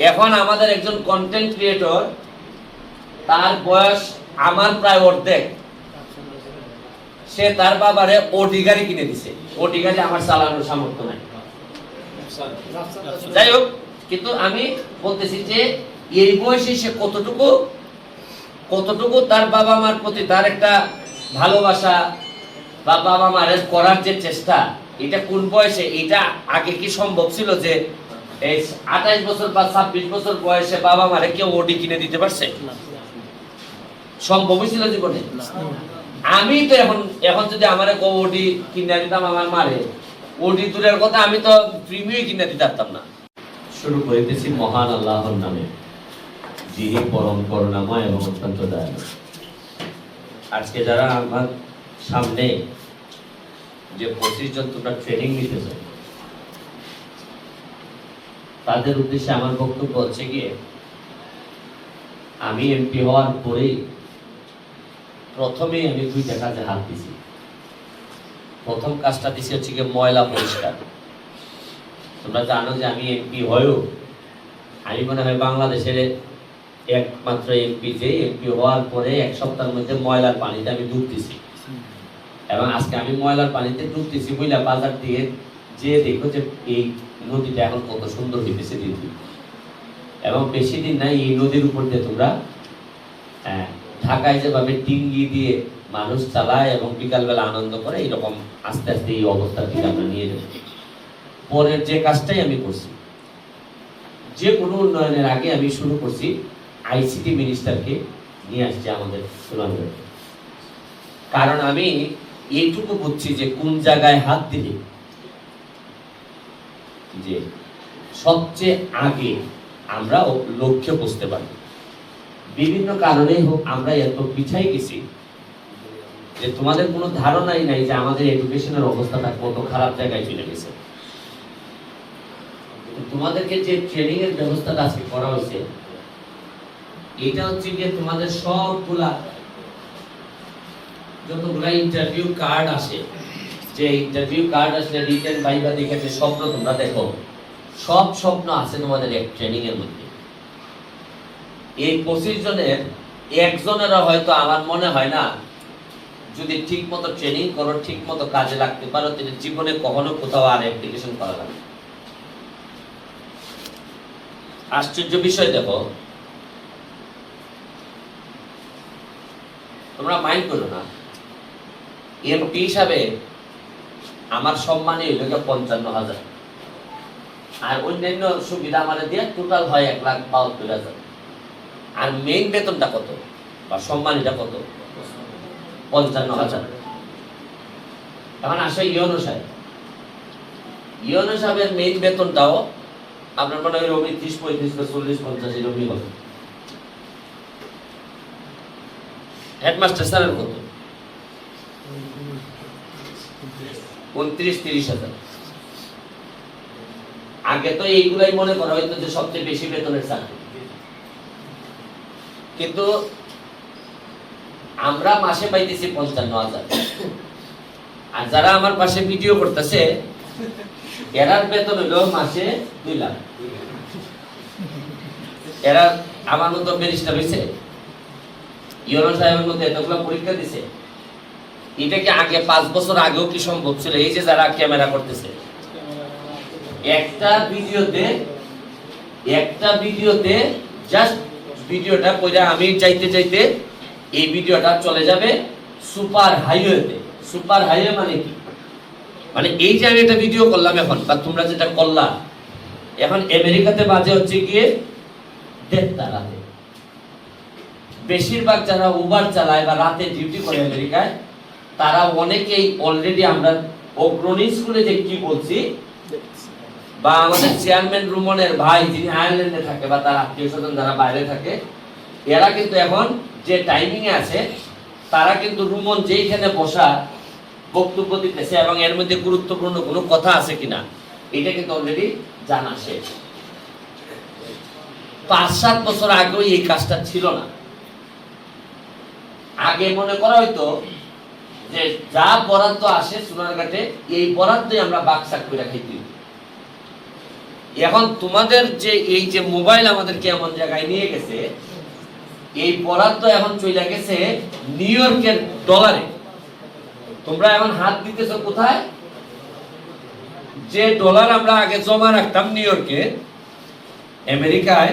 এখন আমাদের একজন কন্টেন্ট ক্রিয়েটর তার বয়স আমার প্রায় অর্ধেক। সে তার বাবারে ওডি গাড়ি কিনে দিছে। ওডি গাড়ি আমার চালানোর সামর্থ্য নাই। যাই হোক, কিন্তু আমি বলতেছি যে এই বয়সে সে কতটুকু কতটুকু তার বাবা মার প্রতি তার একটা ভালোবাসা বা বাবা মার করার যে চেষ্টা, এটা কোন বয়সে, এটা আগে কি সম্ভব ছিল যে এই আঠাইশ বছর বা ছাব্বিশ বছর বয়সে বাবা মারে কেউ ওডি কিনে দিতে পারছে? সম্ভব ছিল জীবনে? আমি তো এখন এখন যদি আমার ওডি কিনে দিতাম আমার মারে ওডি দূরের কথা আমি তো প্রিমিয় কিনে দিতে পারতাম না। শুরু করিতেছি মহান আল্লাহর নামে যিনি পরম করুণাময় এবং অত্যন্ত দয়ালু। আজকে যারা আমার সামনে যে পঁচিশ জন তোমরা ট্রেনিং নিতেছ তাদের উদ্দেশ্যে আমার বক্তব্য হচ্ছে গিয়ে, আমি এমপি হওয়ার পরেই প্রথমেই আমি দুইটা কাজে হাত দিছি। প্রথম কাজটা দিছি হচ্ছে গিয়ে ময়লা পরিষ্কার। তোমরা জানো যে আমি এমপি হয়েও, আমি মনে হয় বাংলাদেশের একমাত্র এমপি, যে এমপি হওয়ার পরে এক সপ্তাহের মধ্যে ময়লার পানিতে আমি ডুব দিছি। এবং আজকে আমি ময়লার পানিতে ডুব দিছি বুঝলা বাজার দিয়ে যে দেখো যে এই নদীটা এখন কত সুন্দর হইতেছে দিন। এবং বেশি দিন নাই এই নদীর উপর দিয়ে তোমরা আহ, ঢাকায় যেভাবে টিঙ্গি দিয়ে মানুষ চালায় এবং বিকালবেলা আনন্দ করে এরকম আস্তে আস্তে এই অবস্থার দিকে আমরা নিয়ে যাব পরের যে কাজটাই আমি করছি যে কোনো উন্নয়নের আগে আমি শুরু করছি আইসিটি মিনিস্টারকে নিয়ে আসছি আমাদের সুনামগঞ্জে কারণ আমি এইটুকু বুঝছি যে কোন জায়গায় হাত দিলে যে সবচেয়ে আগে আমরা লক্ষ্যে পৌঁছতে পারি। বিভিন্ন কারণেই হোক আমরা এত পিছাই গেছি যে তোমাদের কোনো ধারণাই নাই যে আমাদের এডুকেশনের অবস্থাটা কত খারাপ জায়গায় চলে গেছে। তোমাদেরকে যে ট্রেনিং এর ব্যবস্থাটা আজকে করা হয়েছে, এটা হচ্ছে গিয়ে তোমাদের সবগুলা যতগুলা ইন্টারভিউ কার্ড আসে যে ইন্টারভিউ কার্ড আসলে রিটেন ভাইবা দেখে যে স্বপ্ন তোমরা দেখো। সব স্বপ্ন আছে তোমাদের এক ট্রেনিং এর মধ্যে। এই পঁচিশ জনের একজনেরও হয়তো আমার মনে হয় না, যদি ঠিক মতো ট্রেনিং করো ঠিক মতো কাজে লাগতে পারো, তাহলে জীবনে কখনো কোথাও আর অ্যাপ্লিকেশন করা লাগবে আশ্চর্য বিষয় দেখো। তোমরা মাইন্ড করো না। এমপি হিসাবে আমার সম্মানই হইল গিয়ে পঞ্চান্ন হাজার। আর অন্যান্য সুবিধা আমার দিয়ে টোটাল হয় এক লাখ বাহাত্তর হাজার। আর মেইন বেতনটা কত? বা সম্মানীটা কত? পঞ্চান্ন হাজার। এখন আসে ইয়নো সাহেব। ইয়নো সাহেবের মেইন বেতনটাও আপনার মনে হয় রবি ত্রিশ, পঁয়ত্রিশ বা চল্লিশ, পঞ্চাশ এরকমই হবে। হেডমাস্টার স্যারের কত? উনত্রিশ, তিরিশ হাজার। আগে তো এইগুলাই মনে করা যে সবচেয়ে বেশি বেতনের চাকরি। কিন্তু আমরা মাসে পাইতেছি পঞ্চান্ন হাজার। আর যারা আমার পাশে ভিডিও করতেছে এরার বেতন হইল মাসে দুই লাখ। এরা আমার মতো ব্যারিস্টার হয়েছে ইউনো সাহেবের এতগুলো পরীক্ষা দিছে। এটা কি আগে পাঁচ বছর আগেও কি সম্ভব ছিল? এই যে যারা ক্যামেরা করতেছে। একটা ভিডিওতে একটা ভিডিওতে জাস্ট ভিডিওটা কইরা আমি চাইতে চাইতে এই ভিডিওটা চলে যাবে সুপার হাইওয়েতে। সুপার হাইওয়ে মানে কি? মানে এই যে আমি একটা ভিডিও করলাম এখন, বা তোমরা যেটা করলা, এখন আমেরিকাতে বাজে হচ্ছে গিয়ে দেড়টা রাতে বেশিরভাগ যারা উবার চালায় বা রাতে ডিউটি করে আমেরিকায় তারা অনেকেই অলরেডি আমরা অগ্রণী স্কুলে যে কি বলছি বা আমাদের চেয়ারম্যান রুমনের ভাই যিনি আয়ারল্যান্ডে থাকে বা তার আত্মীয় স্বজন যারা বাইরে থাকে, এরা কিন্তু এখন যে টাইমিং আছে, তারা কিন্তু রুমন যেইখানে বসা বক্তব্য দিতেছে এবং এর মধ্যে গুরুত্বপূর্ণ কোনো কথা আছে কিনা, এটা কিন্তু অলরেডি জানা শেষ। পাঁচ সাত বছর আগেও এই কাজটা ছিল না। আগে মনে করা হয়তো যে যা বরাদ্দ আসে সোনারঘাটে এই বরাদ্দই আমরা বাক্সাক করে খাইতে। এখন তোমাদের যে এই যে মোবাইল আমাদেরকে এমন জায়গায় নিয়ে গেছে, এই বরাদ্দ এখন চলে গেছে নিউ ইয়র্কের ডলারে তোমরা এখন হাত দিতেছো কোথায়? যে ডলার আমরা আগে জমা রাখতাম নিউ ইয়র্কে আমেরিকায়,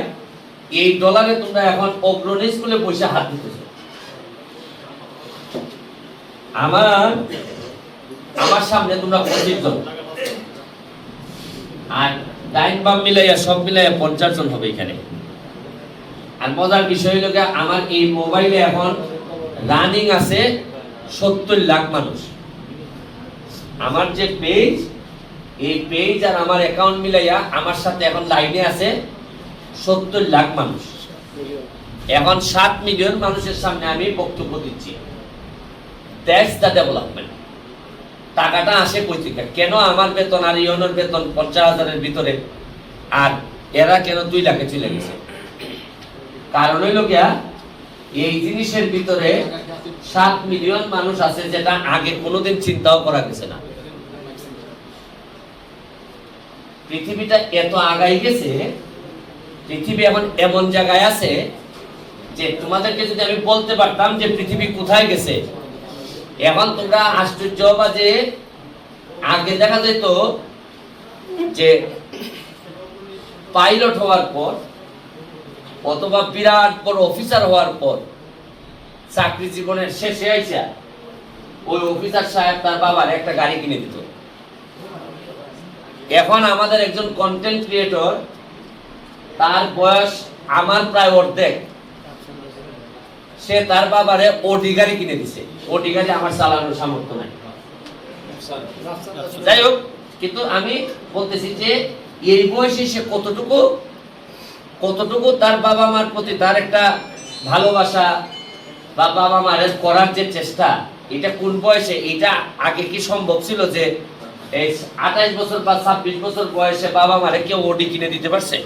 এই ডলারে তোমরা এখন অগ্রণী স্কুলে বসে হাত দিতেছো। আমার আমার সামনে তোমরা পঁচিশ জন আর ডাইন বাম মিলাইয়া, সব মিলাইয়া পঞ্চাশ জন হবে এখানে। আর মজার বিষয় হলো আমার এই মোবাইলে এখন রানিং আছে সত্তর লাখ মানুষ। আমার যে পেজ, এই পেজ আর আমার অ্যাকাউন্ট মিলাইয়া আমার সাথে এখন লাইনে আছে সত্তর লাখ মানুষ। এখন সাত মিলিয়ন মানুষের সামনে আমি বক্তব্য দিচ্ছি। দ্যাটস দ্য ডেভেলপমেন্ট টাকাটা আসে কই থেকে কেন আমার বেতন আর বেতন পঞ্চাশ হাজারের ভিতরে? আর এরা কেন দুই লাখে চলে গেছে? কারণ হইল গিয়া, এই জিনিসের ভিতরে সাত মিলিয়ন মানুষ আছে যেটা আগে কোনোদিন চিন্তাও করা গেছে না। পৃথিবীটা এত আগাই গেছে, পৃথিবী এখন এমন জায়গায় আছে যে তোমাদেরকে যদি আমি বলতে পারতাম যে পৃথিবী কোথায় গেছে এখন তোমরা আশ্চর্য হবা যে আগে দেখা যেত যে পাইলট হওয়ার পর অথবা বিরাট বড় অফিসার হওয়ার পর চাকরি জীবনের শেষে আইসা ওই অফিসার সাহেব তার বাবার একটা গাড়ি কিনে দিত। এখন আমাদের একজন কন্টেন্ট ক্রিয়েটর তার বয়স আমার প্রায় অর্ধেক। সে তার বাবারে ওডি গাড়ি কিনে দিছে। ওডি গাড়ি আমার চালানোর সামর্থ্য নাই। যাই হোক কিন্তু আমি বলতেছি যে এই বয়সে সে কতটুকু কতটুকু তার বাবা মার প্রতি তার একটা ভালোবাসা বা বাবা মায়ের করার যে চেষ্টা এটা কোন বয়সে এটা আগে কি সম্ভব ছিল যে এই আঠাইশ বছর বা ছাব্বিশ বছর বয়সে বাবা মারে কেউ ওডি কিনে দিতে পারছে?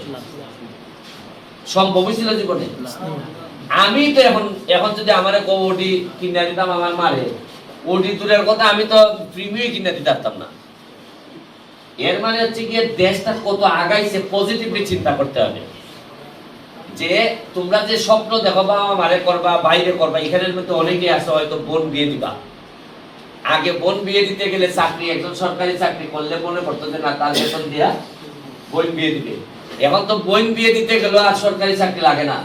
সম্ভবই ছিল জীবনে? আমি তো এখন এখন যদি আমার ওডি কিনে দিতাম, আমার মারে ওডি দূরের কথা আমি তো প্রিমিয়ার কিনে দিতে পারতাম না। এর মানে হচ্ছে গিয়ে দেশটা কত আগাইছে পজিটিভলি চিন্তা করতে হবে। যে তোমরা যে স্বপ্ন দেখো বা মারে করবা, বাইরে করবা, এখানের মধ্যে অনেকে আছে, হয়তো বোন বিয়ে দিবা। আগে বোন বিয়ে দিতে গেলে চাকরি, একজন সরকারি চাকরি করলে মনে করতো যে না, তার বেতন দিয়া বোন বিয়ে দিবে। এখন তো বোন বিয়ে দিতে গেলেও আর সরকারি চাকরি লাগে না।